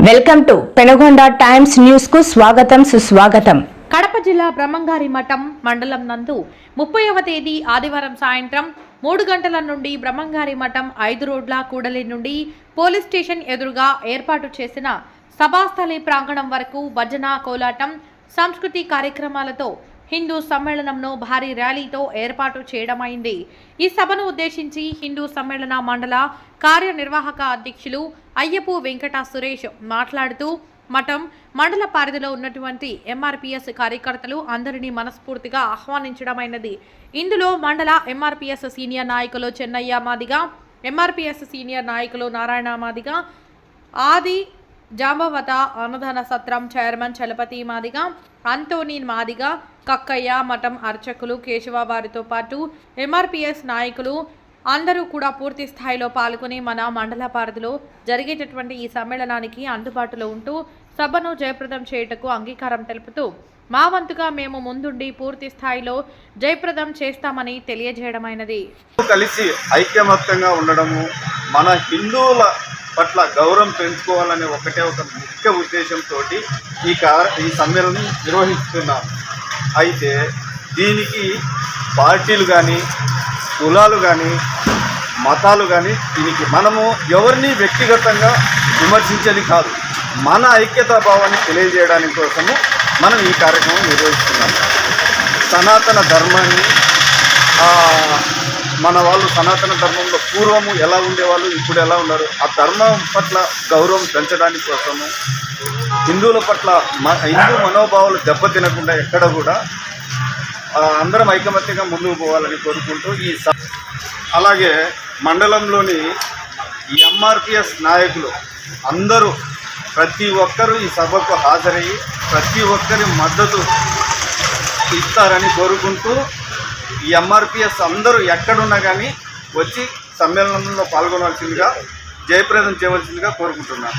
Welcome to Penagonda times న్యూస్కు స్వాగతం సుస్వాగతం. కడప జిల్లా బ్రహ్మంగారి మఠం మండలం నందు ముప్పైవ తేదీ ఆదివారం సాయంత్రం మూడు గంటల నుండి బ్రహ్మంగారి మఠం ఐదు రోడ్ల కూడలి నుండి పోలీస్ స్టేషన్ ఎదురుగా ఏర్పాటు చేసిన సభాస్థలి ప్రాంగణం వరకు భజన కోలాటం సంస్కృతి కార్యక్రమాలతో హిందూ సమ్మేళనంను భారీ ర్యాలీతో ఏర్పాటు చేయడమైంది. ఈ సభను ఉద్దేశించి హిందూ సమ్మేళన మండల కార్యనిర్వాహక అధ్యక్షులు అయ్యపు వెంకట సురేష్ మాట్లాడుతూ మఠం మండల పరిధిలో ఉన్నటువంటి ఎంఆర్పిఎస్ కార్యకర్తలు అందరినీ మనస్ఫూర్తిగా ఆహ్వానించడమైనది. ఇందులో మండల ఎంఆర్పిఎస్ సీనియర్ నాయకులు చెన్నయ్య మాదిగా ఎంఆర్పిఎస్ సీనియర్ నాయకులు నారాయణ మాదిగా ఆది జాంబవత అన్నదాన సత్రం చైర్మన్ చలపతి మాదిగా అంతోనీ మాదిగా కక్కయ్య మఠం అర్చకులు కేశవ వారితో పాటు ఎంఆర్పిఎస్ నాయకులు అందరూ కూడా పూర్తి స్థాయిలో పాల్గొని మన మండల పరిధిలో జరిగేటటువంటి ఈ సమ్మేళనానికి అందుబాటులో ఉంటూ సభను జయప్రదం చేయుటకు అంగీకారం తెలుపుతూ మా వంతుగా మేము ముందుండి పూర్తి స్థాయిలో జయప్రదం చేస్తామని తెలియజేయడమైనది. కలిసి ఐక్యమత్యంగా ఉండడము మన హిందువుల పట్ల గౌరవం పెంచుకోవాలనే ఒకటే ఒక ముఖ్య ఉద్దేశంతో ఈ కార ఈ సమ్మేళనం నిర్వహిస్తున్నాం. అయితే దీనికి పార్టీలు కానీ కులాలు కానీ మతాలు కానీ దీనికి మనము ఎవరిని వ్యక్తిగతంగా విమర్శించేది కాదు. మన ఐక్యతా భావాన్ని తెలియజేయడానికి కోసము మనం ఈ కార్యక్రమం నిర్వహిస్తున్నాం. సనాతన ధర్మాన్ని మన వాళ్ళు సనాతన ధర్మంలో పూర్వము ఎలా ఉండేవాళ్ళు ఇప్పుడు ఎలా ఉన్నారు? ఆ ధర్మం పట్ల గౌరవం పెంచడానికి కోసము హిందువుల పట్ల మ హిందూ మనోభావాలు దెబ్బతినకుండా ఎక్కడ కూడా అందరం ఐకమత్యంగా ముందుకు పోవాలని కోరుకుంటూ ఈ అలాగే మండలంలోని ఎంఆర్పిఎస్ నాయకులు అందరూ ప్రతి ఒక్కరూ ఈ సభకు హాజరయ్యి ప్రతి ఒక్కరి మద్దతు ఇస్తారని కోరుకుంటూ ఈ ఎంఆర్పిఎస్ అందరూ ఎక్కడున్నా కానీ వచ్చి సమ్మేళనంలో పాల్గొనవలసిందిగా జయప్రదం చేయవలసిందిగా కోరుకుంటున్నాను.